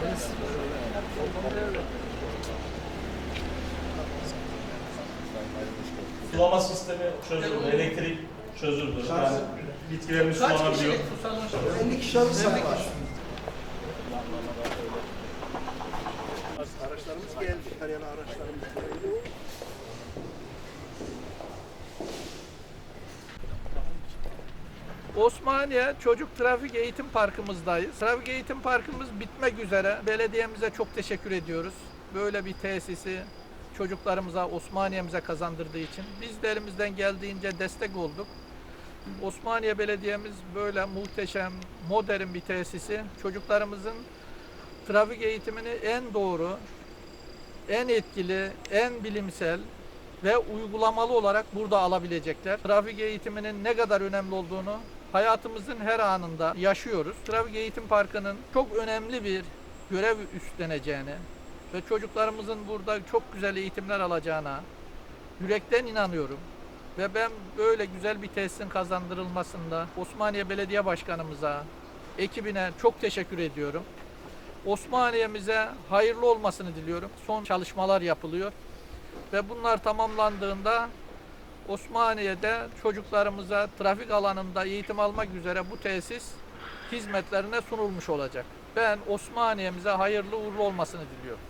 geldiniz. Sulama sistemi çözüldü, elektrik çözüldü. Yani bitkilerimiz sulanabiliyor. kişilik bu salon? 50 kişi alırsak var. Araçlarımız geldi. Karyalı araçlarımız geldi. Osmaniye Çocuk Trafik Eğitim Parkımızdayız. Trafik Eğitim Parkımız bitmek üzere. Belediyemize çok teşekkür ediyoruz. Böyle bir tesisi çocuklarımıza, Osmaniye'mize kazandırdığı için. Biz de elimizden geldiğince destek olduk. Osmaniye Belediye'miz böyle muhteşem, modern bir tesisi çocuklarımızın trafik eğitimini en doğru, en etkili, en bilimsel ve uygulamalı olarak burada alabilecekler. Trafik eğitiminin ne kadar önemli olduğunu hayatımızın her anında yaşıyoruz. Trafik Eğitim Parkı'nın çok önemli bir görev üstleneceğini ve çocuklarımızın burada çok güzel eğitimler alacağına yürekten inanıyorum. Ve ben böyle güzel bir tesisin kazandırılmasında Osmaniye Belediye Başkanımıza, ekibine çok teşekkür ediyorum. Osmaniye'mize hayırlı olmasını diliyorum. Son çalışmalar yapılıyor. Ve bunlar tamamlandığında Osmaniye'de çocuklarımıza trafik alanında eğitim almak üzere bu tesis hizmetlerine sunulmuş olacak. Ben Osmaniye'mize hayırlı uğurlu olmasını diliyorum.